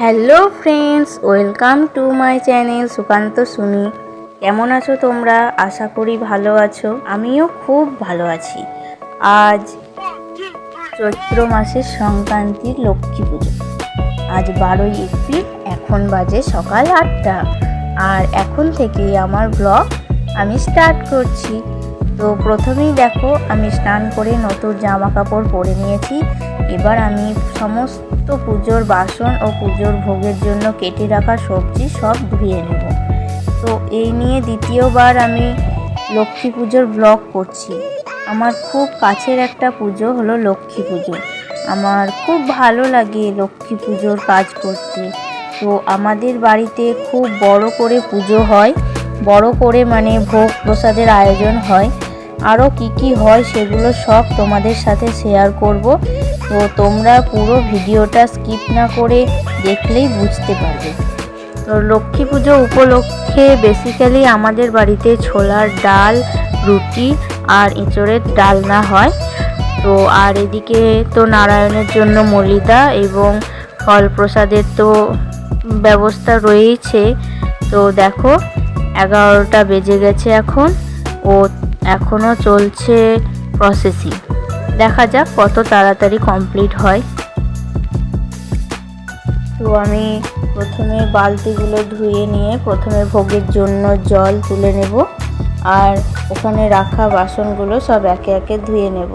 Hello friends, welcome to my channel Sukanta Sumi. কেমন আছো তোমরা? আশা করি ভালো আছো। আমিও খুব ভালো আছি। আজ চৈত্র মাসের সংক্রান্তির লক্ষ্মী পুজো। আজ বারোই এপ্রিল, এখন বাজে সকাল আটটা। আর এখন থেকেই আমার ব্লগ আমি স্টার্ট করছি। তো প্রথমেই দেখো, আমি স্নান করে নতুন জামা কাপড় পরে নিয়েছি। এবার আমি সমস্ত পুজোর বাসন ও পুজোর ভোগের জন্য কেটে রাখা সবজি সব ধুয়ে নেব। তো এই নিয়ে দ্বিতীয়বার আমি লক্ষ্মী পুজোর ব্লগ করছি। আমার খুব কাছের একটা পুজো হলো লক্ষ্মী পুজো। আমার খুব ভালো লাগে লক্ষ্মী পুজোর কাজ করতে। তো আমাদের বাড়িতে খুব বড় করে পুজো হয়। বড় করে মানে ভোগ প্রসাদের আয়োজন হয়। আরও কি কি হয় সেগুলো সব তোমাদের সাথে শেয়ার করব। তো তোমরা পুরো ভিডিওটা স্কিপ না করে দেখলেই বুঝতে পারবে। তো লক্ষ্মী পুজো উপলক্ষে বেসিক্যালি আমাদের বাড়িতে ছোলার ডাল, রুটি আর এঁচড়ের ডালনা হয়। তো আর এদিকে তো নারায়ণের জন্য মলিদা এবং ফল প্রসাদের তো ব্যবস্থা রয়েছে তো দেখো, এগারোটা বেজে গেছে এখন। ও এখনও চলছে প্রসেসিং দেখা যাক কত তাড়াতাড়ি কমপ্লিট হয়। তো আমি প্রথমে বালতিগুলো ধুয়ে নিয়ে প্রথমে ভোগের জন্য জল তুলে নেব, আর ওখানে রাখা বাসনগুলো সব একে একে ধুয়ে নেব।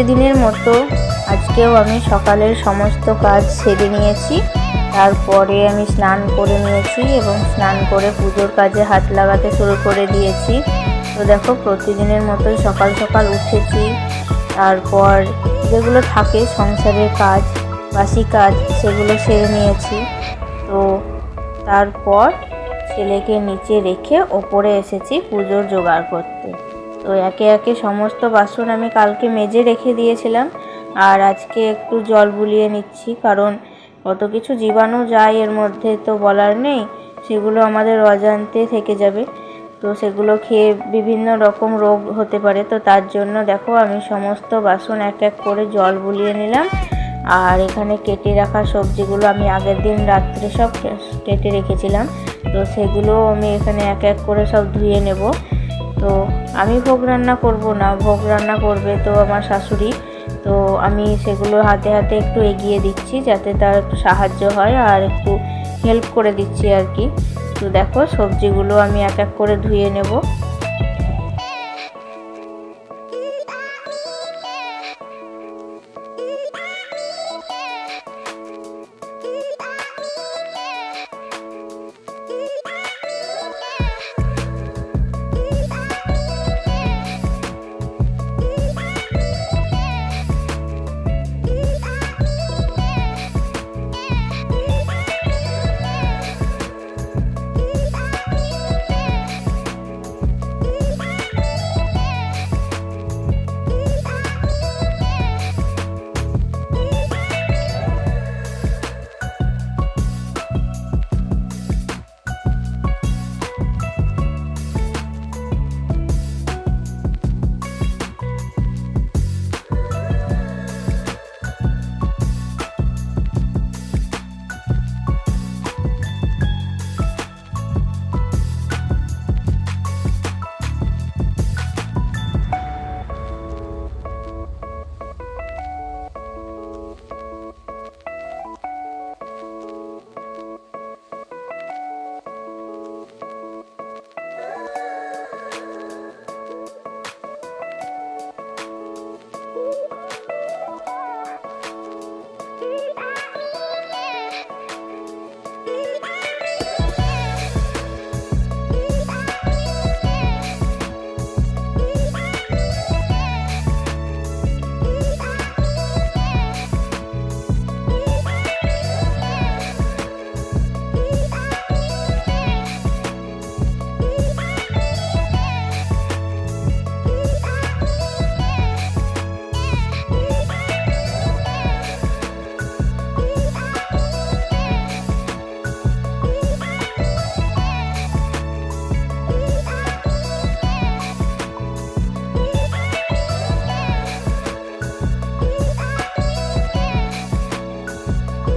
প্রতিদিনের মতো আজকেও আমি সকালের সমস্ত কাজ সেরে নিয়েছি। তারপরে আমি স্নান করে নিয়েছি এবং স্নান করে পুজোর কাজে হাত লাগাতে শুরু করে দিয়েছি। তো দেখো, প্রতিদিনের মতোই সকাল সকাল উঠেছি। তারপর যেগুলো থাকে, সংসারের কাজ, বাসি কাজ, সেগুলো সেরে নিয়েছি। তো তারপর ছেলেকে নিচে রেখে ওপরে এসেছি পুজোর জোগাড় করতে। তো একে একে সমস্ত বাসন আমি কালকে মেজে রেখে দিয়েছিলাম। আর আজকে একটু জল বুলিয়ে নিচ্ছি, কারণ কত কিছু জীবাণু যায় এর মধ্যে তো বলার নেই। সেগুলো আমাদের অজান্তে থেকে যাবে। তো সেগুলো খেয়ে বিভিন্ন রকম রোগ হতে পারে। তো তার জন্য দেখো আমি সমস্ত বাসন এক এক করে জল বুলিয়ে নিলাম। আর এখানে কেটে রাখা সবজিগুলো আমি আগের দিন রাত্রে সব কেটে রেখেছিলাম। তো সেগুলো আমি এখানে এক এক করে সব ধুয়ে নেব। তো আমি ভোগ রান্না করব না, ভোগ রান্না করবে তো আমার শাশুড়ি। তো আমি সেগুলো হাতে হাতে একটু এগিয়ে দিচ্ছি যাতে তার একটু সাহায্য হয় আর একটু হেল্প করে দিচ্ছি আর কি। তো দেখো সবজিগুলো আমি এক এক করে ধুয়ে নেব।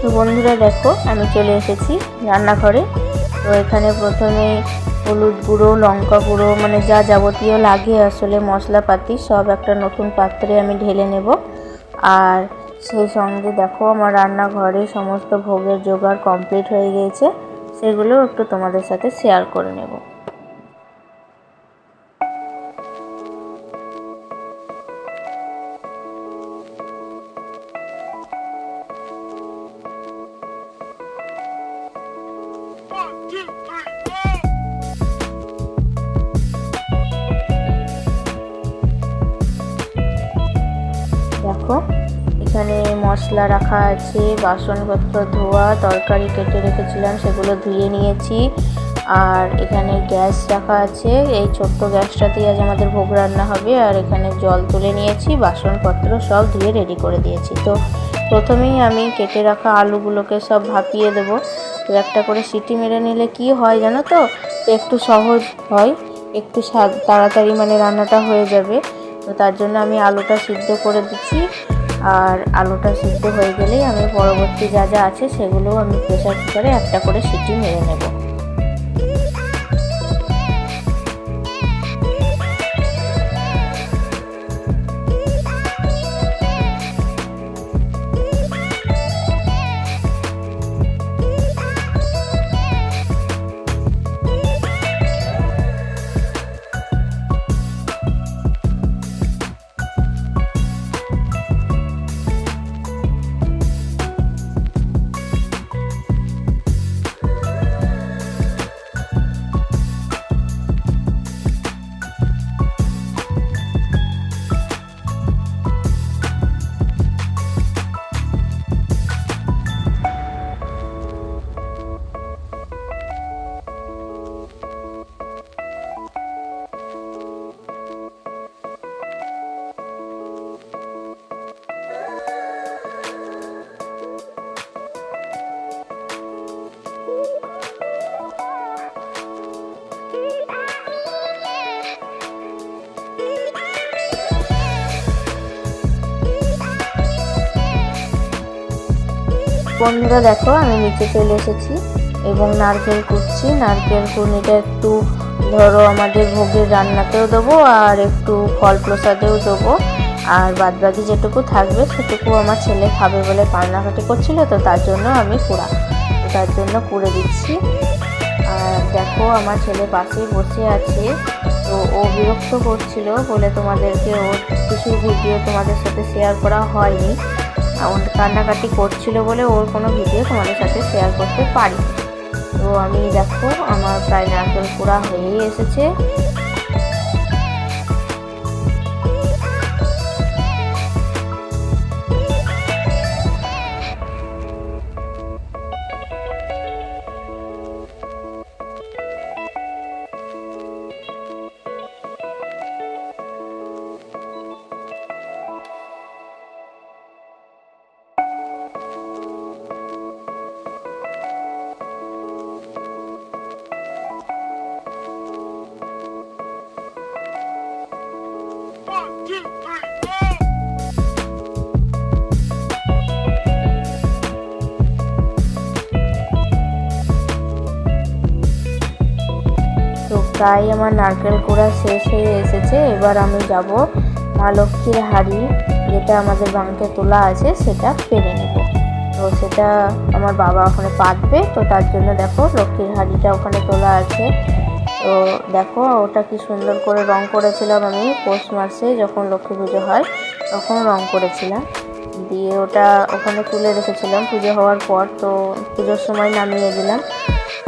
তো বন্ধুরা দেখো, আমি চলে এসেছি রান্নাঘরে। তো এখানে প্রথমে হলুদ গুঁড়ো, লঙ্কা গুঁড়ো মানে যা যাবতীয় লাগে আসলে মশলাপাতি, সব একটা নতুন পাত্রে আমি ঢেলে নেব। আর সেই সঙ্গে দেখো, আমার রান্নাঘরে সমস্ত ভোগের জোগাড় কমপ্লিট হয়ে গিয়েছে। সেগুলো একটু তোমাদের সাথে শেয়ার করে নেব। মশলা রাখা আছে, বাসনপত্র, ধোয়া, তরকারি কেটে রেখেছিলাম, সেগুলো ধুয়ে নিয়েছি। আর এখানে গ্যাস রাখা আছে, এই ছোট্ট গ্যাসটাতেই আজ আমাদের ভোগ রান্না হবে। আর এখানে জল তুলে নিয়েছি, বাসনপত্র সব ধুয়ে রেডি করে দিয়েছি। তো প্রথমেই আমি কেটে রাখা আলুগুলোকে সব ভাপিয়ে দেবো। তো একটা করে সিটি মেরে নিলে কি হয় জানো তো? একটু সহজ হয়, একটু তাড়াতাড়ি মানে রান্নাটা হয়ে যাবে। তো তার জন্য আমি আলুটা সিদ্ধ করে দিচ্ছি। আর আলুটা সিদ্ধ হয়ে গেলেই আমি পরবর্তী যা যা আছে সেগুলো আমি প্রেসার কুকারে একটা করে সিটি মেরে নেব। বন্ধুরা, দেখো আমি নিচে চলে এসেছি এবং নারকেল কুটছি। নারকেল কুড়নিটা একটু, ধরো আমাদের ভোগের রান্নাতেও দেবো আর একটু ফল প্রসাদেও দেবো। আর বাদবাকি যেটুকু থাকবে সেটুকু আমার ছেলে খাবে বলে কান্নাকাটি করছিল, তো তার জন্য আমি কুড়া, তার জন্য কুড়ে দিচ্ছি। আর দেখো আমার ছেলে পাশেই বসে আছে, তো ও বিরক্ত করছিল বলে তোমাদেরকে ওর কিছু ভিডিও তোমাদের সাথে শেয়ার করা হয়নি। কান্নাকাটি করছিল বলে ওর কোনো ভিডিও তোমাদের সাথে শেয়ার করতে পারি তো আমি দেখো, আমার প্রায় নারকেল পোড়া হয়েই এসেছে। প্রায় আমার নারকেল কোড়া শেষ হয়ে এসেছে। এবার আমি যাব মা লক্ষ্মীর হাড়ি, যেটা আমাদের বাঁকে তোলা আছে, সেটা পেরে নেব। তো সেটা আমার বাবা ওখানে পাতবে তো তার জন্য দেখো লক্ষ্মীর হাড়িটা ওখানে তোলা আছে। তো দেখো ওটা কি সুন্দর করে রং করেছিলাম আমি পৌষ মাসে যখন লক্ষ্মী পুজো হয়, তখন রং করেছিলাম। দিয়ে ওটা ওখানে তুলে রেখেছিলাম পুজো হওয়ার পর। তো পুজোর সময় নামিয়ে দিলাম।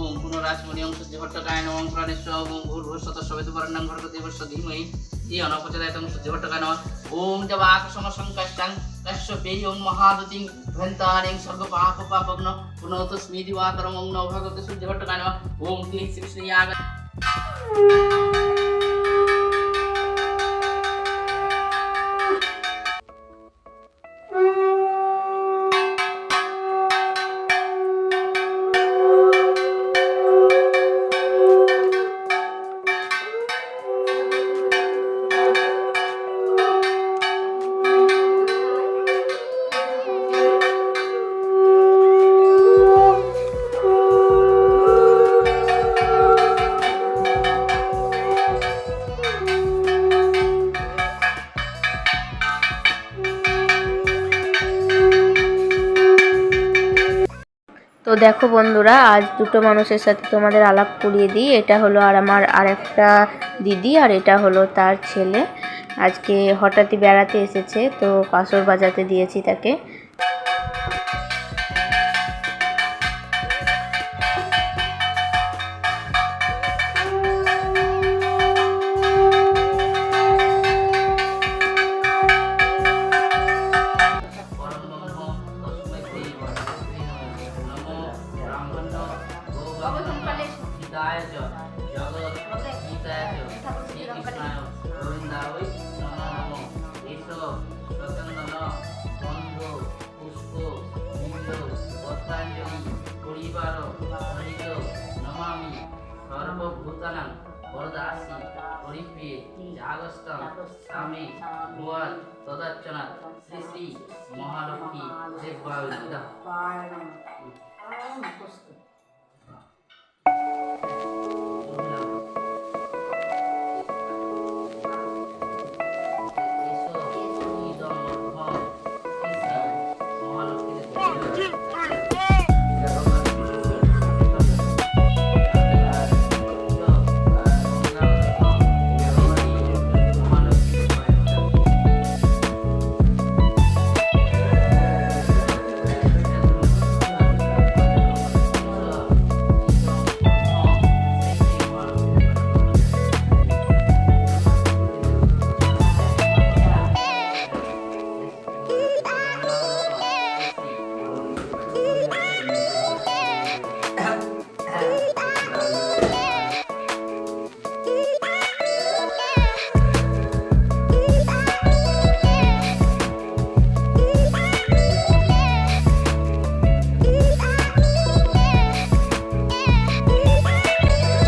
ওম পুনরাজমণি অংশ দেহট্টকায় নম প্রাণেশ ওম ভূর্ভূষত সবেত বর্ণাম ভর্গতি বর্ষ ধীমহি। ধিয়ন অপচদায় তং দেহট্টকায় নম। ওম দেবাক সমসংকাষ্টাং কশ্যপেই ওম মহাদুতিং ভন্তারিং সর্বপাপ পাপগ্ন পুনৌত স্মৃতি ওম নৌ ভগবতে সুদেহট্টকায় নম। ওম ক্লিং শ্রী শ্রী তো দেখো বন্ধুরা, আজ দুটো মানুষের সাথে তোমাদের আলাপ করিয়ে দিই। এটা হলো আর আমার আর একটা দিদি আর এটা হলো তার ছেলে। আজকে হঠাৎই বেড়াতে এসেছে, তো কাসর বাজাতে দিয়েছি তাকে। রচনমালা গন্ধ পুষ্প মূল্য পদ্মাঞ্জলি পরিবার হরিত নমামি সর্বভূতানাং বরদাসি হরিপ্রিয়ে জাগস্তম স্বামী ভুয়াল তদার্চনা শ্রী শ্রী মহালক্ষ্মী দেব্যাবিদা মুখস্থ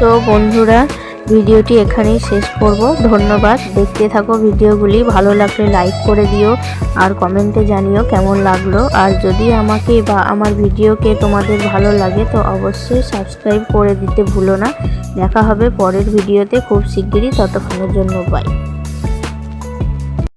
তো বন্ধুরা, ভিডিওটি এখানেই শেষ করব। ধন্যবাদ। দেখতে থাকো ভিডিওগুলি। ভালো লাগলে লাইক করে দিও আর কমেন্টে জানিও কেমন লাগল। আর যদি আমাকে বা আমার ভিডিওকে তোমাদের ভালো লাগে, তো অবশ্যই সাবস্ক্রাইব করে দিতে ভুলো না। দেখা হবে পরের ভিডিওতে। খুব শিগগিরই ততক্ষণের জন্য, বাই।